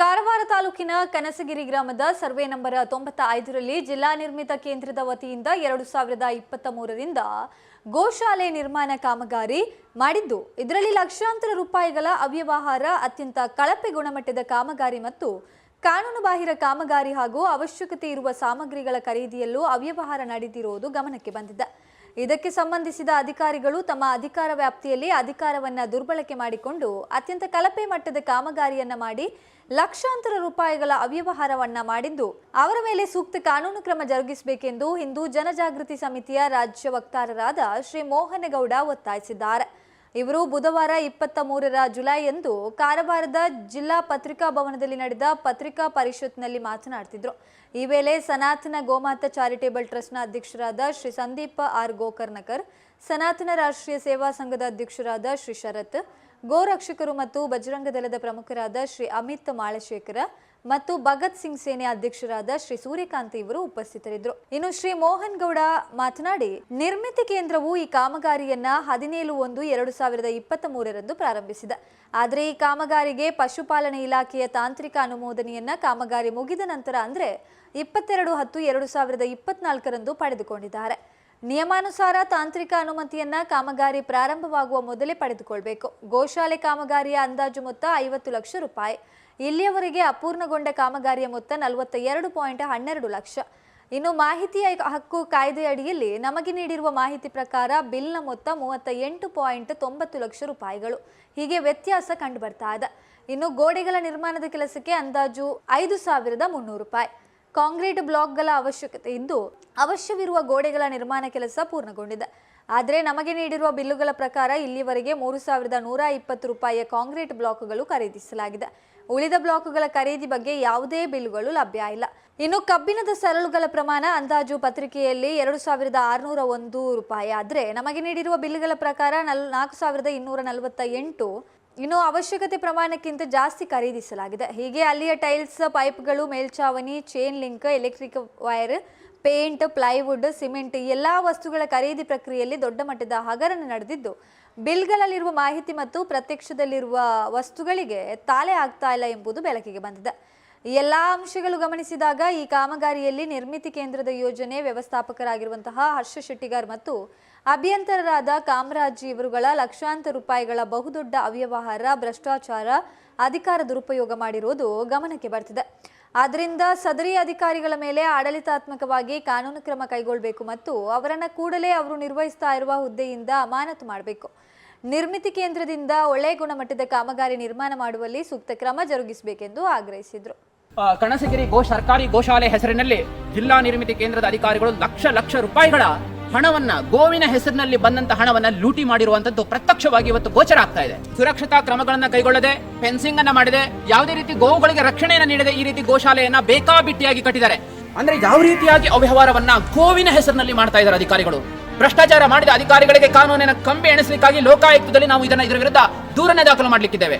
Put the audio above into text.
ಕಾರವಾರ ತಾಲೂಕಿನ ಕನಸಗಿರಿ ಗ್ರಾಮದ survey number ತೊಂಬತ್ತ ಐದರಲ್ಲಿ ಜಿಲ್ಲಾ ನಿರ್ಮಿತ ಕೇಂದ್ರದ ವತಿಯಿಂದ ಎರಡು ಸಾವಿರದ ಇಪ್ಪತ್ತ ಮೂರರಿಂದ ಗೋಶಾಲೆ ನಿರ್ಮಾಣ ಕಾಮಗಾರಿ ಮಾಡಿದ್ದು. ಇದರಲ್ಲಿ ಲಕ್ಷಾಂತರ ರೂಪಾಯಿಗಳ ಅವ್ಯವಹಾರ, ಅತ್ಯಂತ ಕಳಪೆ ಗುಣಮಟ್ಟದ ಕಾಮಗಾರಿ ಮತ್ತು ಕಾನೂನು ಬಾಹಿರ ಕಾಮಗಾರಿ ಹಾಗೂ ಅವಶ್ಯಕತೆ ಇರುವ ಸಾಮಗ್ರಿಗಳ ಖರೀದಿಯಲ್ಲೂ ಅವ್ಯವಹಾರ ನಡೆದಿರುವುದು ಗಮನಕ್ಕೆ ಬಂದಿದೆ. ಇದಕ್ಕೆ ಸಂಬಂಧಿಸಿದ ಅಧಿಕಾರಿಗಳು ತಮ್ಮ ಅಧಿಕಾರ ವ್ಯಾಪ್ತಿಯಲ್ಲಿ ಅಧಿಕಾರವನ್ನ ದುರ್ಬಳಕೆ ಮಾಡಿಕೊಂಡು ಅತ್ಯಂತ ಕಳಪೆ ಮಟ್ಟದ ಕಾಮಗಾರಿಯನ್ನ ಮಾಡಿ ಲಕ್ಷಾಂತರ ರೂಪಾಯಿಗಳ ಅವ್ಯವಹಾರವನ್ನ ಮಾಡಿದ್ದು ಅವರ ಮೇಲೆ ಸೂಕ್ತ ಕಾನೂನು ಕ್ರಮ ಜರುಗಿಸಬೇಕೆಂದು ಹಿಂದೂ ಜನಜಾಗೃತಿ ಸಮಿತಿಯ ರಾಜ್ಯ ವಕ್ತಾರರಾದ ಶ್ರೀ ಮೋಹನಗೌಡ ಒತ್ತಾಯಿಸಿದ್ದಾರೆ. ಇವರು ಬುಧವಾರ ಇಪ್ಪತ್ತ ಮೂರರ ಜುಲೈಯಂದು ಕಾರವಾರದ ಜಿಲ್ಲಾ ಪತ್ರಿಕಾ ಭವನದಲ್ಲಿ ನಡೆದ ಪತ್ರಿಕಾ ಪರಿಷತ್ನಲ್ಲಿ ಮಾತನಾಡ್ತಿದ್ರು. ಈ ವೇಳೆ ಸನಾತನ ಗೋಮಾತ ಚಾರಿಟೇಬಲ್ ಟ್ರಸ್ಟ್ನ ಅಧ್ಯಕ್ಷರಾದ ಶ್ರೀ ಸಂದೀಪ ಆರ್ ಗೋಕರ್ಣಕರ್ ಸನಾತನ ರಾಷ್ಟ್ರೀಯ ಸೇವಾ ಸಂಘದ ಅಧ್ಯಕ್ಷರಾದ ಶ್ರೀ ಶರತ್, ಗೋರಕ್ಷಕರು ಮತ್ತು ಬಜರಂಗ ದಳದ ಪ್ರಮುಖರಾದ ಶ್ರೀ ಅಮಿತ್ ಮಾಳಶೇಖರ ಮತ್ತು ಭಗತ್ ಸಿಂಗ್ ಸೇನೆ ಅಧ್ಯಕ್ಷರಾದ ಶ್ರೀ ಸೂರ್ಯಕಾಂತ್ ಇವರು ಉಪಸ್ಥಿತರಿದ್ದರು. ಇನ್ನು ಶ್ರೀ ಮೋಹನ್ ಗೌಡ ಮಾತನಾಡಿ, ನಿರ್ಮಿತಿ ಕೇಂದ್ರವು ಈ ಕಾಮಗಾರಿಯನ್ನ ಹದಿನೇಳು ಒಂದು ಎರಡು ಸಾವಿರದ ಇಪ್ಪತ್ತ ಮೂರರಂದು ಪ್ರಾರಂಭಿಸಿದೆ. ಆದರೆ ಈ ಕಾಮಗಾರಿಗೆ ಪಶುಪಾಲನೆ ಇಲಾಖೆಯ ತಾಂತ್ರಿಕ ಅನುಮೋದನೆಯನ್ನ ಕಾಮಗಾರಿ ಮುಗಿದ ನಂತರ ಅಂದ್ರೆ ಇಪ್ಪತ್ತೆರಡು ಹತ್ತು ಎರಡು ಸಾವಿರದ ಇಪ್ಪತ್ನಾಲ್ಕರಂದು ಪಡೆದುಕೊಂಡಿದ್ದಾರೆ. ನಿಯಮಾನುಸಾರ ತಾಂತ್ರಿಕ ಅನುಮತಿಯನ್ನ ಕಾಮಗಾರಿ ಪ್ರಾರಂಭವಾಗುವ ಮೊದಲೇ ಪಡೆದುಕೊಳ್ಬೇಕು. ಗೋಶಾಲೆ ಕಾಮಗಾರಿಯ ಅಂದಾಜು ಮೊತ್ತ ಐವತ್ತು ಲಕ್ಷ ರೂಪಾಯಿ. ಇಲ್ಲಿಯವರೆಗೆ ಅಪೂರ್ಣಗೊಂಡ ಕಾಮಗಾರಿಯ ಮೊತ್ತ ನಲವತ್ತ ಎರಡು ಪಾಯಿಂಟ್ ಹನ್ನೆರಡು ಲಕ್ಷ. ಇನ್ನು ಮಾಹಿತಿಯ ಹಕ್ಕು ಕಾಯ್ದೆಯಡಿಯಲ್ಲಿ ನಮಗೆ ನೀಡಿರುವ ಮಾಹಿತಿ ಪ್ರಕಾರ ಬಿಲ್ನ ಮೊತ್ತ ಮೂವತ್ತ ಎಂಟು ಪಾಯಿಂಟ್ ತೊಂಬತ್ತು ಲಕ್ಷ ರೂಪಾಯಿಗಳು. ಹೀಗೆ ವ್ಯತ್ಯಾಸ ಕಂಡು ಬರ್ತಾ ಇದೆ. ಇನ್ನು ಗೋಡೆಗಳ ನಿರ್ಮಾಣದ ಕೆಲಸಕ್ಕೆ ಅಂದಾಜು ಐದು ಸಾವಿರದ ಮುನ್ನೂರು ರೂಪಾಯಿ. ಕಾಂಕ್ರೀಟ್ ಬ್ಲಾಕ್ಗಳ ಅವಶ್ಯಕತೆ ಇದ್ದು ಅವಶ್ಯವಿರುವ ಗೋಡೆಗಳ ನಿರ್ಮಾಣ ಕೆಲಸ ಪೂರ್ಣಗೊಂಡಿದೆ. ಆದರೆ ನಮಗೆ ನೀಡಿರುವ ಬಿಲ್ಲುಗಳ ಪ್ರಕಾರ ಇಲ್ಲಿವರೆಗೆ ಮೂರು ಸಾವಿರದ ನೂರ ಇಪ್ಪತ್ತು ರೂಪಾಯಿಯ ಕಾಂಕ್ರೀಟ್ ಬ್ಲಾಕ್ಗಳು ಖರೀದಿಸಲಾಗಿದೆ. ಉಳಿದ ಬ್ಲಾಕ್ಗಳ ಖರೀದಿ ಬಗ್ಗೆ ಯಾವುದೇ ಬಿಲ್ಲುಗಳು ಲಭ್ಯ ಇಲ್ಲ. ಇನ್ನು ಕಬ್ಬಿಣದ ಸರಳುಗಳ ಪ್ರಮಾಣ ಅಂದಾಜು ಪತ್ರಿಕೆಯಲ್ಲಿ ಎರಡು ಸಾವಿರದ ಆರುನೂರ ಒಂದು ರೂಪಾಯಿ ಆದರೆ ನಮಗೆ ನೀಡಿರುವ ಬಿಲ್ಲುಗಳ ಪ್ರಕಾರ ನಲ್ ನಾಲ್ಕು ಸಾವಿರದ ಇನ್ನೂರ ನಲವತ್ತ ಎಂಟು ಇನ್ನು ಅವಶ್ಯಕತೆ ಪ್ರಮಾಣಕ್ಕಿಂತ ಜಾಸ್ತಿ ಖರೀದಿಸಲಾಗಿದೆ. ಹೀಗೆ ಅಲ್ಲಿಯ ಟೈಲ್ಸ್, ಪೈಪ್ಗಳು ಮೇಲ್ಛಾವಣಿ chain link electric wire paint plywood cement ಎಲ್ಲ ವಸ್ತುಗಳ ಖರೀದಿ ಪ್ರಕ್ರಿಯೆಯಲ್ಲಿ ದೊಡ್ಡ ಮಟ್ಟದ ಹಗರಣ ನಡೆದಿದ್ದು, ಬಿಲ್ಗಳಲ್ಲಿರುವ ಮಾಹಿತಿ ಮತ್ತು ಪ್ರತ್ಯಕ್ಷದಲ್ಲಿರುವ ವಸ್ತುಗಳಿಗೆ ತಾಳೆ ಆಗ್ತಾ ಇಲ್ಲ ಎಂಬುದು ಬೆಳಕಿಗೆ ಬಂದಿದೆ. ಈ ಎಲ್ಲಾ ಅಂಶಗಳು ಗಮನಿಸಿದಾಗ ಈ ಕಾಮಗಾರಿಯಲ್ಲಿ ನಿರ್ಮಿತಿ ಕೇಂದ್ರದ ಯೋಜನೆ ವ್ಯವಸ್ಥಾಪಕರಾಗಿರುವಂತಹ ಹರ್ಷ ಶೆಟ್ಟಿಗಾರ್ ಮತ್ತು ಅಭಿಯಂತರರಾದ ಕಾಮರಾಜ್ ಇವರುಗಳ ಲಕ್ಷಾಂತರ ರೂಪಾಯಿಗಳ ಬಹುದೊಡ್ಡ ಅವ್ಯವಹಾರ, ಭ್ರಷ್ಟಾಚಾರ, ಅಧಿಕಾರ ದುರುಪಯೋಗ ಮಾಡಿರುವುದು ಗಮನಕ್ಕೆ ಬರ್ತಿದೆ. ಆದ್ದರಿಂದ ಸದರಿ ಅಧಿಕಾರಿಗಳ ಮೇಲೆ ಆಡಳಿತಾತ್ಮಕವಾಗಿ ಕಾನೂನು ಕ್ರಮ ಕೈಗೊಳ್ಳಬೇಕು ಮತ್ತು ಅವರನ್ನ ಕೂಡಲೇ ಅವರು ನಿರ್ವಹಿಸ್ತಾ ಇರುವ ಹುದ್ದೆಯಿಂದ ಅಮಾನತು ಮಾಡಬೇಕು. ನಿರ್ಮಿತಿ ಕೇಂದ್ರದಿಂದ ಒಳ್ಳೆಯ ಗುಣಮಟ್ಟದ ಕಾಮಗಾರಿ ನಿರ್ಮಾಣ ಮಾಡುವಲ್ಲಿ ಸೂಕ್ತ ಕ್ರಮ ಜರುಗಿಸಬೇಕೆಂದು ಆಗ್ರಹಿಸಿದರು. ಕಣಸಗಿರಿ ಗೋ ಸರ್ಕಾರಿ ಗೋಶಾಲೆ ಹೆಸರಿನಲ್ಲಿ ಜಿಲ್ಲಾ ನಿರ್ಮಿತಿ ಕೇಂದ್ರದ ಅಧಿಕಾರಿಗಳು ಲಕ್ಷ ಲಕ್ಷ ರೂಪಾಯಿಗಳ ಹಣವನ್ನ ಗೋವಿನ ಹೆಸರಿನಲ್ಲಿ ಬಂದಂತ ಹಣವನ್ನ ಲೂಟಿ ಮಾಡಿರುವಂತದ್ದು ಪ್ರತ್ಯಕ್ಷವಾಗಿ ಇವತ್ತು ಗೋಚರ ಆಗ್ತಾ ಇದೆ. ಸುರಕ್ಷತಾ ಕ್ರಮಗಳನ್ನ ಕೈಗೊಳ್ಳದೆ ಫೆನ್ಸಿಂಗ್ ಅನ್ನ ಮಾಡಿದೆ, ಯಾವುದೇ ರೀತಿ ಗೋವುಗಳಿಗೆ ರಕ್ಷಣೆಯನ್ನ ನೀಡದೆ ಈ ರೀತಿ ಗೋಶಾಲೆಯನ್ನ ಬೇಕಾಬಿಟ್ಟಿಯಾಗಿ ಕಟ್ಟಿದ್ದಾರೆ. ಅಂದ್ರೆ ಯಾವ ರೀತಿಯಾಗಿ ಅವ್ಯವಹಾರವನ್ನ ಗೋವಿನ ಹೆಸರಿನಲ್ಲಿ ಮಾಡ್ತಾ ಇದ್ದಾರೆ ಅಧಿಕಾರಿಗಳು? ಭ್ರಷ್ಟಾಚಾರ ಮಾಡಿದ ಅಧಿಕಾರಿಗಳಿಗೆ ಕಾನೂನಿನ ಕಂಬಿ ಎಣಿಸಲಿಕ್ಕಾಗಿ ಲೋಕಾಯುಕ್ತದಲ್ಲಿ ನಾವು ಇದನ್ನ ಇದರ ವಿರುದ್ಧ ದೂರನೇ ದಾಖಲು ಮಾಡಲಿಕ್ಕಿದ್ದೇವೆ.